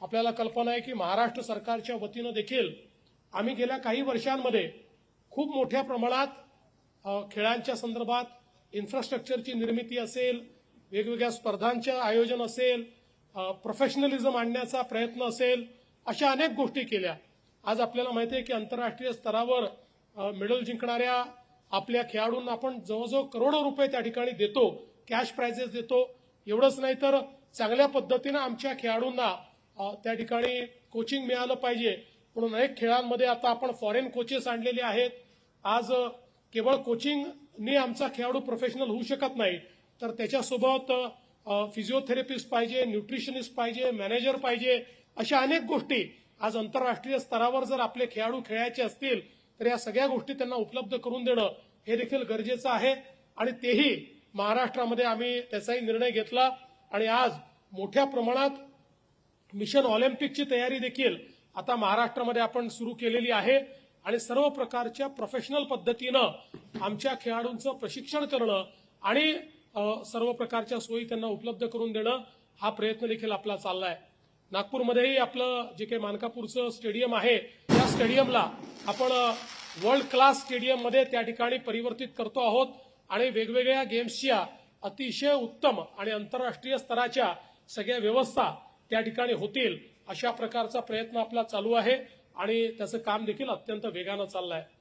आपल्याला कल्पना आहे की महाराष्ट्र सरकारच्या वतीनं देखील आम्ही गेल्या काही वर्षांमध्ये खूप मोठ्या प्रमाणात खेळांच्या संदर्भात इन्फ्रास्ट्रक्चरची निर्मिती असेल वेगवेगळ्या स्पर्धांचं आयोजन असेल प्रोफेशनलिझम आणण्याचा प्रयत्न असेल अशा अनेक गोष्टी केल्या. आज आपल्याला माहिती आहे की आंतरराष्ट्रीय स्तरावर मेडल जिंकणाऱ्या आपल्या खेळाडूंना आपण जवळजवळ करोडो रुपये त्या ठिकाणी देतो कॅश प्राइजेस देतो. एवढंच नाही तर चांगल्या पद्धतीनं आमच्या खेळाडूंना त्या ठिकाणी कोचिंग मिळालं पाहिजे. म्हणून अनेक खेळांमध्ये आता आपण फॉरेन कोचेस आणलेले आहेत. आज केवळ कोचिंगने आमचा खेळाडू प्रोफेशनल होऊ शकत नाही. तर त्याच्यासोबत फिजिओथेरपिस्ट पाहिजे न्यूट्रिशनिस्ट पाहिजे मॅनेजर पाहिजे अशा अनेक गोष्टी आज आंतरराष्ट्रीय स्तरावर जर आपले खेळाडू खेळायचे असतील तर या सगळ्या गोष्टी त्यांना उपलब्ध करून देणं हे देखील गरजेचं आहे. आणि तेही महाराष्ट्रामध्ये आम्ही त्याचाही निर्णय घेतला. आणि आज मोठ्या प्रमाणात मिशन ऑलिम्पिकची तयारी देखील आता महाराष्ट्रामध्ये आपण सुरू केलेली आहे. आणि सर्व प्रकारच्या प्रोफेशनल पद्धतीनं आमच्या खेळाडूंचं प्रशिक्षण करणं आणि सर्व प्रकारच्या सोयी त्यांना उपलब्ध करून देणं हा प्रयत्न देखील आपला चाललाय. नागपूरमध्येही आपलं जे काही मानकापूरचं स्टेडियम आहे त्या स्टेडियमला आपण वर्ल्ड क्लास स्टेडियममध्ये त्या ठिकाणी परिवर्तित करतो आहोत. आणि वेगवेगळ्या गेम्सच्या अतिशय उत्तम आणि आंतरराष्ट्रीय स्तराच्या सगळ्या व्यवस्था त्या ठिकाणी होतील अशा प्रकारचा प्रयत्न आपला चालू आहे आणि त्याचं काम देखील अत्यंत वेगानं चाललंय.